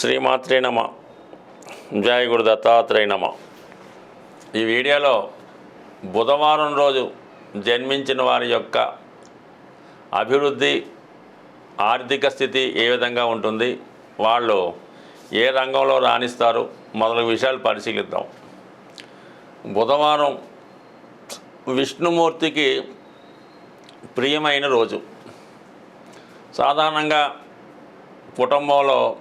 శ్రీమాత్రే నమ. జయ గురు దత్తాత్రేయ నమ. ఈ వీడియోలో బుధవారం రోజు జన్మించిన వారి యొక్క అభివృద్ధి ఆర్థిక స్థితి ఏ విధంగా ఉంటుంది వాళ్ళు ఏ రంగంలో రాణిస్తారు మొదలగు విషయాలు పరిశీలిద్దాం. బుధవారం విష్ణుమూర్తికి ప్రియమైన రోజు. సాధారణంగా కుటుంబంలో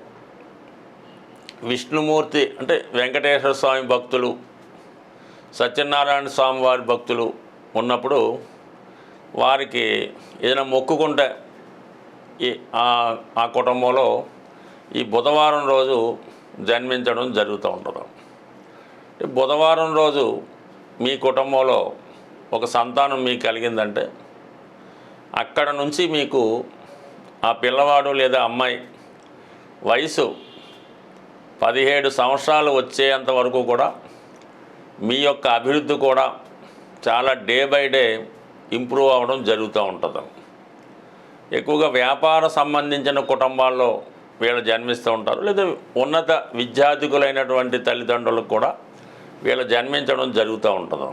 విష్ణుమూర్తి అంటే వెంకటేశ్వర స్వామి భక్తులు సత్యనారాయణ స్వామి వారి భక్తులు ఉన్నప్పుడు వారికి ఏదైనా మొక్కుకుంటే ఈ ఆ- కుటుంబంలో ఈ బుధవారం రోజు జన్మించడం జరుగుతూ ఉంటుంది. బుధవారం రోజు మీ కుటుంబంలో ఒక సంతానం మీకు కలిగిందంటే అక్కడ నుంచి మీకు ఆ పిల్లవాడు లేదా అమ్మాయి వయసు పదిహేడు సంవత్సరాలు వచ్చేంత వరకు కూడా మీ యొక్క అభివృద్ధి కూడా చాలా డే బై డే ఇంప్రూవ్ అవ్వడం జరుగుతూ ఉంటుంది. ఎక్కువగా వ్యాపార సంబంధించిన కుటుంబాల్లో వీళ్ళు జన్మిస్తూ ఉంటారు. లేదా ఉన్నత విద్యార్థికులైనటువంటి తల్లిదండ్రులకు కూడా వీళ్ళు జన్మించడం జరుగుతూ ఉంటుంది.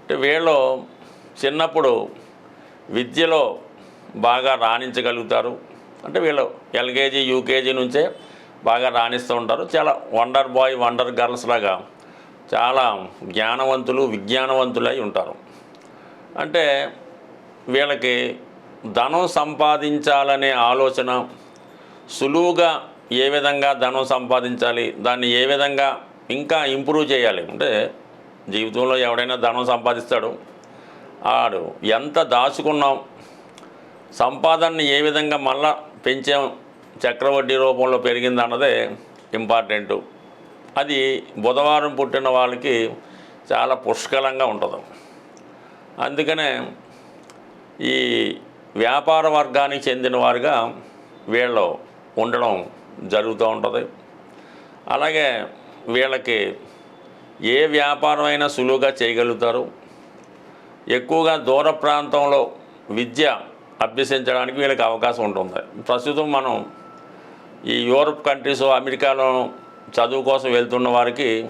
అంటే వీళ్ళు చిన్నప్పుడు విద్యలో బాగా రాణించగలుగుతారు. అంటే వీళ్ళు ఎల్కేజీ యూకేజీ నుంచే బాగా రాణిస్తూ ఉంటారు. చాలా వండర్ బాయ్ వండర్ గర్ల్స్ లాగా చాలా జ్ఞానవంతులు విజ్ఞానవంతులై ఉంటారు. అంటే వీళ్ళకి ధనం సంపాదించాలనే ఆలోచన సులువుగా ఏ విధంగా ధనం సంపాదించాలి దాన్ని ఏ విధంగా ఇంకా ఇంప్రూవ్ చేయాలి అంటే జీవితంలో ఎవడైనా ధనం సంపాదిస్తాడు. ఆడు ఎంత దాచుకున్నాం సంపాదనని ఏ విధంగా మళ్ళా పెంచాం చక్రవడ్డీ రూపంలో పెరిగింది అన్నదే అది బుధవారం పుట్టిన వాళ్ళకి చాలా పుష్కలంగా ఉంటుంది. అందుకనే ఈ వ్యాపార వర్గానికి చెందిన వారుగా వీళ్ళు ఉండడం జరుగుతూ ఉంటుంది. అలాగే వీళ్ళకి ఏ వ్యాపారం అయినా సులువుగా చేయగలుగుతారు. ఎక్కువగా దూర ప్రాంతంలో విద్య అభ్యసించడానికి వీళ్ళకి అవకాశం ఉంటుంది. ప్రస్తుతం మనం ఈ యూరప్ కంట్రీస్ అమెరికాలో చదువు కోసం వెళ్తున్న వారికి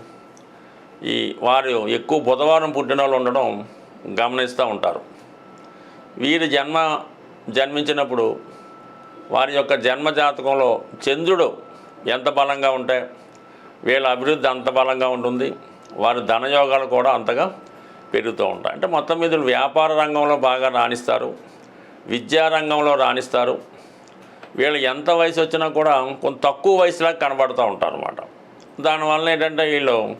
ఈ వారు ఎక్కువ బుధవారం పుట్టిన వాళ్ళు ఉండడం గమనిస్తూ ఉంటారు. వీరి జన్మ జన్మించినప్పుడు వారి యొక్క జన్మ జాతకంలో చంద్రుడు ఎంత బలంగా ఉంటే వీళ్ళ అభివృద్ధి అంత బలంగా ఉంటుంది. వారి ధనయోగాలు కూడా అంతగా పెరుగుతూ ఉంటాయి. అంటే మొత్తం మీద వ్యాపార రంగంలో బాగా రాణిస్తారు. విద్యా రంగంలో రాణిస్తారు. వీళ్ళు ఎంత వయసు వచ్చినా కూడా కొంత తక్కువ వయసులా కనబడుతూ ఉంటారు అనమాట దానివల్ల ఏంటంటే వీళ్ళు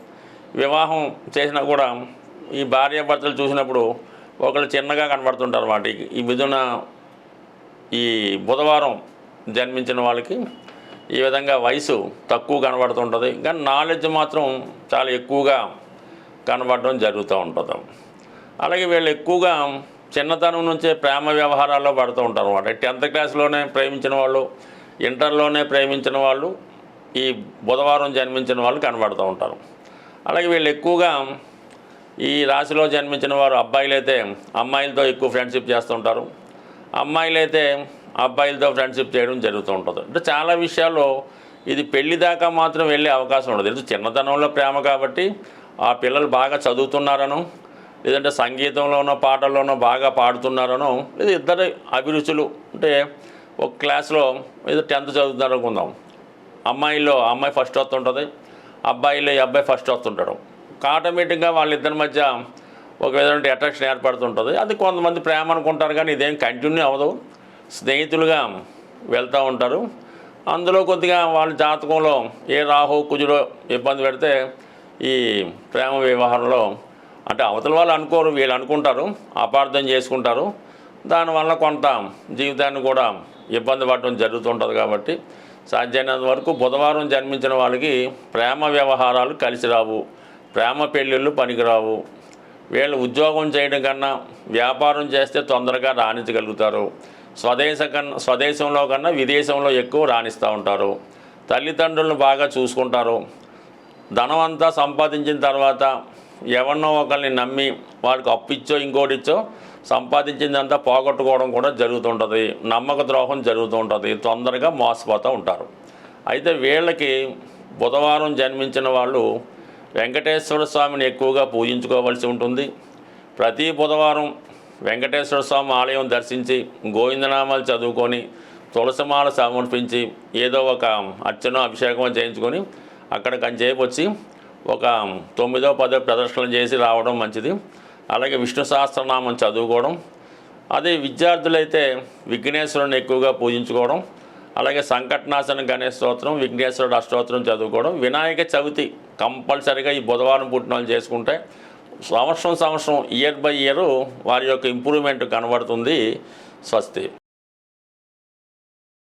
వివాహం చేసినా కూడా ఈ భార్యాభర్తలు చూసినప్పుడు ఒకళ్ళు చిన్నగా కనబడుతుంటారు అన్నమాట ఈ- ఈ మిథున ఈ బుధవారం జన్మించిన వాళ్ళకి ఈ విధంగా వయసు తక్కువ కనబడుతుంటుంది. కానీ నాలెడ్జ్ మాత్రం చాలా ఎక్కువగా కనబడడం జరుగుతూ ఉంటుంది. అలాగే వీళ్ళు ఎక్కువగా చిన్నతనం నుంచే ప్రేమ వ్యవహారాల్లో పడుతూ ఉంటారు అనమాట టెన్త్ క్లాస్లోనే ప్రేమించిన వాళ్ళు ఇంటర్లోనే ప్రేమించిన వాళ్ళు ఈ బుధవారం జన్మించిన వాళ్ళు కనబడుతూ ఉంటారు. అలాగే వీళ్ళు ఎక్కువగా ఈ రాశిలో జన్మించిన వారు అబ్బాయిలైతే అమ్మాయిలతో ఎక్కువ ఫ్రెండ్షిప్ చేస్తుంటారు అమ్మాయిలైతే అబ్బాయిలతో ఫ్రెండ్షిప్ చేయడం జరుగుతూ ఉంటుంది. అంటే చాలా విషయాల్లో ఇది పెళ్ళి దాకా మాత్రం వెళ్ళే అవకాశం ఉండదు. ఇది చిన్నతనంలో ప్రేమ కాబట్టి ఆ పిల్లలు బాగా చదువుతున్నారను లేదంటే సంగీతంలోనో పాటల్లోనో బాగా పాడుతున్నారనో లేదా ఇద్దరు అభిరుచులు అంటే ఒక క్లాస్లో ఏదో టెన్త్ చదువుతున్నారు అనుకుందాం. అమ్మాయిలో అమ్మాయి ఫస్ట్ వస్తుంటుంది అబ్బాయిలో ఈ అబ్బాయి ఫస్ట్ వస్తుంటాడు. ఆటోమేటిక్గా వాళ్ళిద్దరి మధ్య ఒక విధమైన అట్రాక్షన్ ఏర్పడుతుంటుంది. అది కొంతమంది ప్రేమ అనుకుంటారు కానీ ఇదేం కంటిన్యూ అవ్వదు. స్నేహితులుగా వెళ్తూ ఉంటారు. అందులో కొద్దిగా వాళ్ళ జాతకంలో ఏ రాహు కుజుడో ఇబ్బంది పెడితే ఈ ప్రేమ వ్యవహారంలో అంటే అవతల వాళ్ళు అనుకోరు వీళ్ళు అనుకుంటారు అపార్థం చేసుకుంటారు. దానివల్ల కొంత జీవితాన్ని కూడా ఇబ్బంది పడడం జరుగుతుంటుంది కాబట్టి సాధ్యమైనంత వరకు బుధవారం జన్మించిన వాళ్ళకి ప్రేమ వ్యవహారాలు కలిసి రావు ప్రేమ పెళ్ళిళ్ళు పనికిరావు. వీళ్ళు ఉద్యోగం చేయడం కన్నా వ్యాపారం చేస్తే తొందరగా రాణించగలుగుతారు. స్వదేశ కన్నా స్వదేశంలో కన్నా విదేశంలో ఎక్కువ రాణిస్తూ ఉంటారు. తల్లిదండ్రులను బాగా చూసుకుంటారు. ధనం అంతా సంపాదించిన తర్వాత ఎవరినో ఒకరిని నమ్మి వాడికి అప్పిచ్చో ఇంకోటిచ్చో సంపాదించిందంతా పోగొట్టుకోవడం కూడా జరుగుతుంటుంది. నమ్మక ద్రోహం జరుగుతూ ఉంటుంది తొందరగా మోసపోతూ ఉంటారు. అయితే వీళ్ళకి బుధవారం జన్మించిన వాళ్ళు వెంకటేశ్వర స్వామిని ఎక్కువగా పూజించుకోవాల్సి ఉంటుంది. ప్రతి బుధవారం వెంకటేశ్వర స్వామి ఆలయం దర్శించి గోవిందనామాలు చదువుకొని తులసిమాల సమర్పించి ఏదో ఒక అర్చన అభిషేకం చేయించుకొని అక్కడ కంచేపు వచ్చి ఒక తొమ్మిదో పదో ప్రదర్శనలు చేసి రావడం మంచిది. అలాగే విష్ణు సహస్రనామం చదువుకోవడం. అదే విద్యార్థులైతే విఘ్నేశ్వరుని ఎక్కువగా పూజించుకోవడం. అలాగే సంకటనాశన గణేష్ స్తోత్రం విఘ్నేశ్వరుడు అష్టోత్రం చదువుకోవడం. వినాయక చవితి కంపల్సరిగా ఈ బుధవారం పుట్టినవాళ్ళు చేసుకుంటే సంవత్సరం సంవత్సరం ఇయర్ బై ఇయర్ వారి యొక్క ఇంప్రూవ్మెంట్ కనబడుతుంది. స్వస్తి.